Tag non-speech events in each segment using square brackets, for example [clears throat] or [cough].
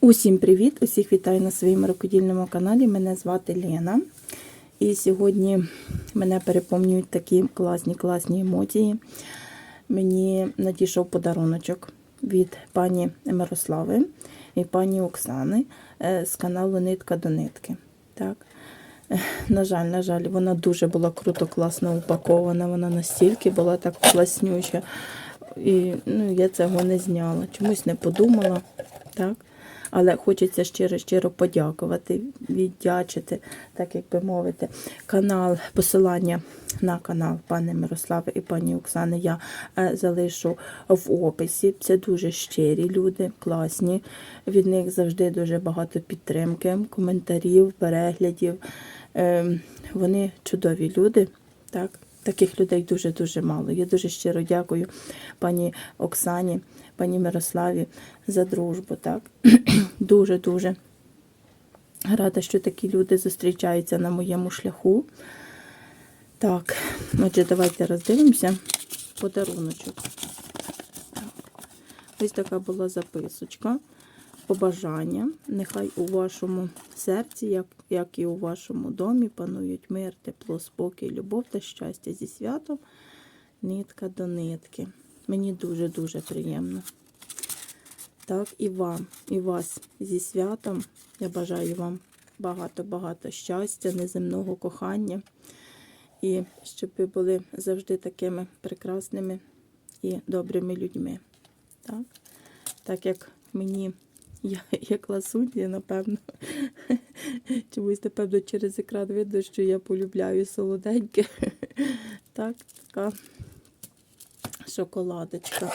Усім привіт! Усіх вітаю на своєму рукодільному каналі. Мене звати Лена. І сьогодні мене переповнюють такі класні класні емоції. Мені надійшов подаруночок від пані Мирослави і пані Оксани е, з каналу Нитка до нитки. Так. На жаль, на жаль, вона дуже була круто, класно упакована. Вона настільки була так класнюча. І ну, я цього не зняла. Чомусь не подумала. Так? Але хочеться щиро-щиро подякувати, віддячити, так як би мовити, канал, посилання на канал пани Мирослави і пані Оксани я е, залишу в описі. Це дуже щирі люди, класні. Від них завжди дуже багато підтримки, коментарів, переглядів. Е, Вони чудові люди. Так? Таких людей дуже-дуже мало. Я дуже щиро дякую пані Оксані, пані Мирославі за дружбу. Так? [clears throat] Дуже-дуже рада, що такі люди зустрічаються на моєму шляху. Так, отже, давайте роздивимося подаруночок. Ось така була записочка. Побажання. Нехай у вашому серці, як, як і у вашому домі, панують мир, тепло, спокій, любов та щастя зі святом. Нитка до нитки. Мені дуже-дуже приємно. Так, і вам, і вас зі святом. Я бажаю вам багато-багато щастя, неземного кохання. І щоб ви були завжди такими прекрасними і добрими людьми. Так, так як мені, я як ласунья, напевно, [laughs] чомусь, напевно, через екран видно, що я полюбляю солоденьке. [laughs] Так, така шоколадочка.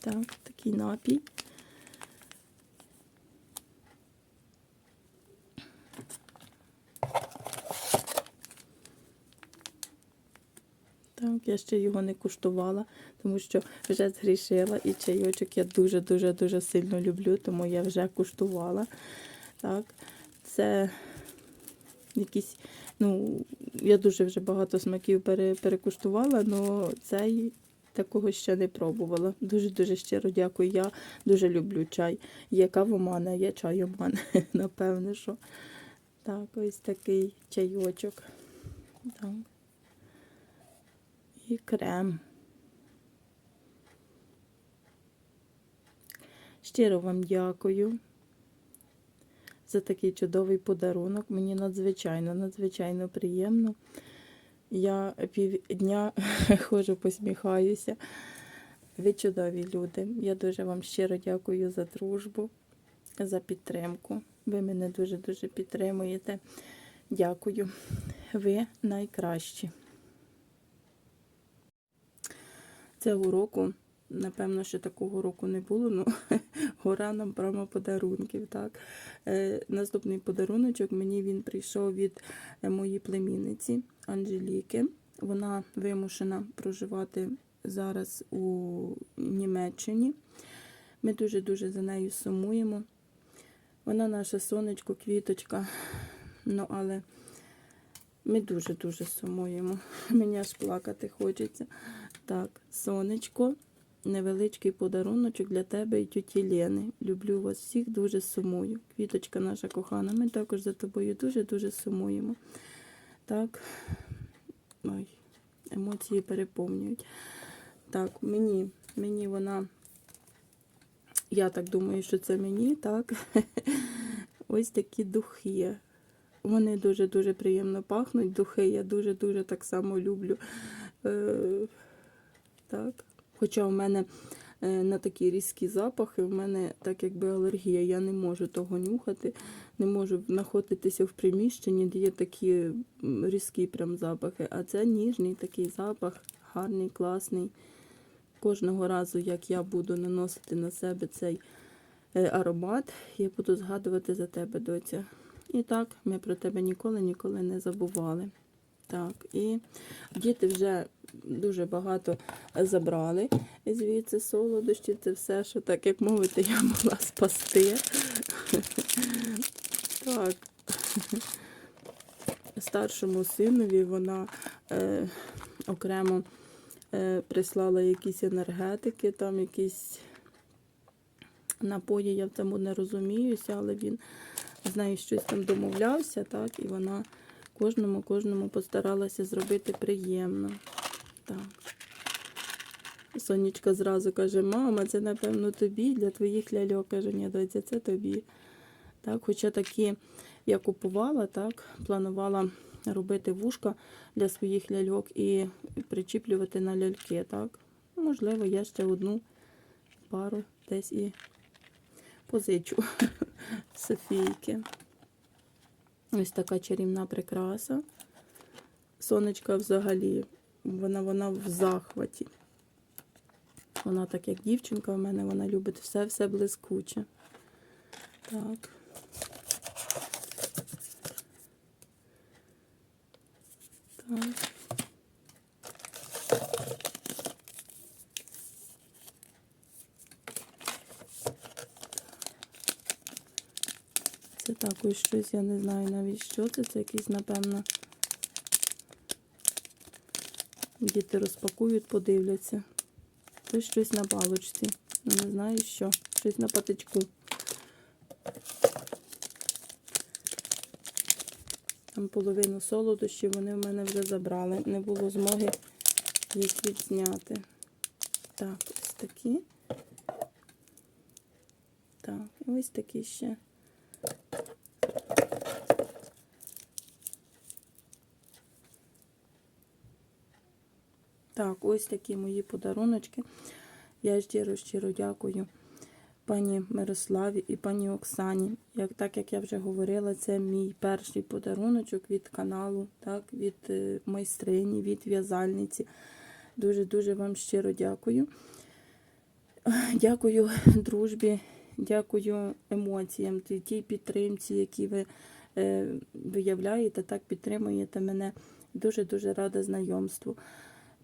Так, такий напій. Так, я ще його не куштувала, тому що вже згрішила і чайочок я дуже-дуже дуже сильно люблю, тому я вже куштувала. Так, це якісь, ну, я дуже вже багато смаків пере, перекуштувала, але цей такого ще не пробувала. Дуже-дуже щиро дякую. Я дуже люблю чай. Є кавомана, є чайоман, [laughs] напевне, що. Так, ось такий чайочок. Так і крем. Щиро вам дякую за такий чудовий подарунок. Мені надзвичайно, надзвичайно приємно. Я півдня [laughs] ходжу, посміхаюся. Ви чудові люди. Я дуже вам щиро дякую за дружбу, за підтримку. Ви мене дуже-дуже підтримуєте. Дякую. Ви найкращі. Цього року, напевно, ще такого року не було, ну [laughs] гора нам прямо подарунків. Так? Е, Наступний подаруночок мені він прийшов від е, моєї племінниці Анжеліки. Вона вимушена проживати зараз у Німеччині. Ми дуже-дуже за нею сумуємо. Вона наша сонечко, квіточка. Ну, але ми дуже-дуже сумуємо. [laughs] Мені аж плакати хочеться. Так, сонечко, невеличкий подаруночок для тебе і тюті Лени. Люблю вас всіх, дуже сумую. Квіточка наша кохана, ми також за тобою дуже-дуже сумуємо. Так, ой, емоції переповнюють. Так, мені, мені вона, я так думаю, що це мені, так. [laughs] Ось такі духи. Вони дуже-дуже приємно пахнуть. Духи я дуже-дуже так само люблю. Так. Хоча у мене е, на такі різкі запахи, у мене так якби алергія, я не можу того нюхати, не можу знаходитися в приміщенні, де є такі різкі прям запахи. А це ніжний такий запах, гарний, класний. Кожного разу, як я буду наносити на себе цей е, аромат, я буду згадувати за тебе, доця. І так, ми про тебе ніколи ніколи не забували. Так, і діти вже дуже багато забрали звідси солодощі. Це все, що так як мовити, я могла спасти. Так. Старшому синові вона е, окремо е, прислала якісь енергетики, там якісь напої, я в цьому не розуміюся, але він з нею щось там домовлявся, так, і вона кожному, кожному постаралася зробити приємно. Так. Сонечка зразу каже, мама, це напевно тобі, для твоїх ляльок. Каже, ні, доця, це тобі. Так, хоча такі я купувала, так, планувала робити вушка для своїх ляльок і причіплювати на ляльки. Так. Можливо, я ще одну пару десь і позичу [laughs] Софійки. Ось така чарівна прикраса. Сонечка взагалі, вона, вона в захваті. Вона так як дівчинка в мене, вона любить все-все блискуче. Так. Це також щось, я не знаю навіть що це. Це якийсь, напевно. Діти розпакують, подивляться. Це щось на палочці. Ну, не знаю що. Щось на патичку. Там половину солодощів вони в мене вже забрали. Не було змоги їх відзняти. Так, ось такі. Так, ось такі ще. Так, ось такі мої подаруночки. Я щиро щиро дякую пані Мирославі і пані Оксані. Як, так як я вже говорила, це мій перший подаруночок від каналу, так, від е, майстрині, від в'язальниці. Дуже-дуже вам щиро дякую. [sighs] Дякую дружбі, дякую емоціям, тій- тій підтримці, які ви е, виявляєте, так підтримуєте мене. Дуже-дуже рада знайомству.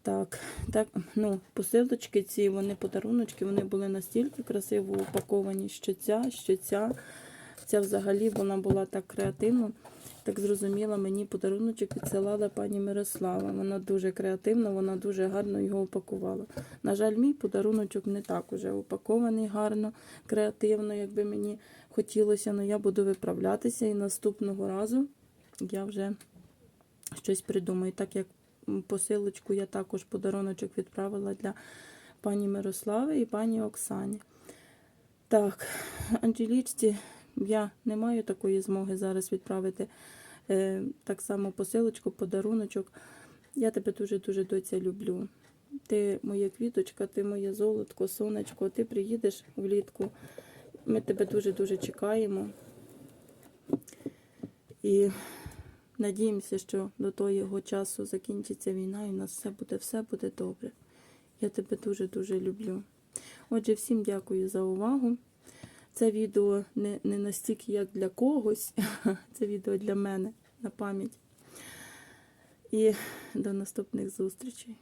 Так, так, ну, посилочки ці, вони подаруночки, вони були настільки красиво упаковані, що ця, що ця. Ця взагалі вона була так креативно, так зрозуміла, мені подаруночок відсилала пані Мирослава. Вона дуже креативна, вона дуже гарно його упакувала. На жаль, мій подаруночок не так уже упакований гарно, креативно, як би мені хотілося, але я буду виправлятися і наступного разу я вже щось придумаю. Так як посилочку я також подаруночок відправила для пані Мирослави і пані Оксані. Так, Анжелічці я не маю такої змоги зараз відправити е, так само посилочку, подаруночок. Я тебе дуже-дуже доця люблю. Ти моя квіточка, ти моє золотко, сонечко, ти приїдеш влітку. Ми тебе дуже-дуже чекаємо. І надіємося, що до того часу закінчиться війна і в нас все буде, все буде добре. Я тебе дуже-дуже люблю. Отже, всім дякую за увагу. Це відео не, не настільки як для когось, [laughs] це відео для мене на пам'ять. І до наступних зустрічей.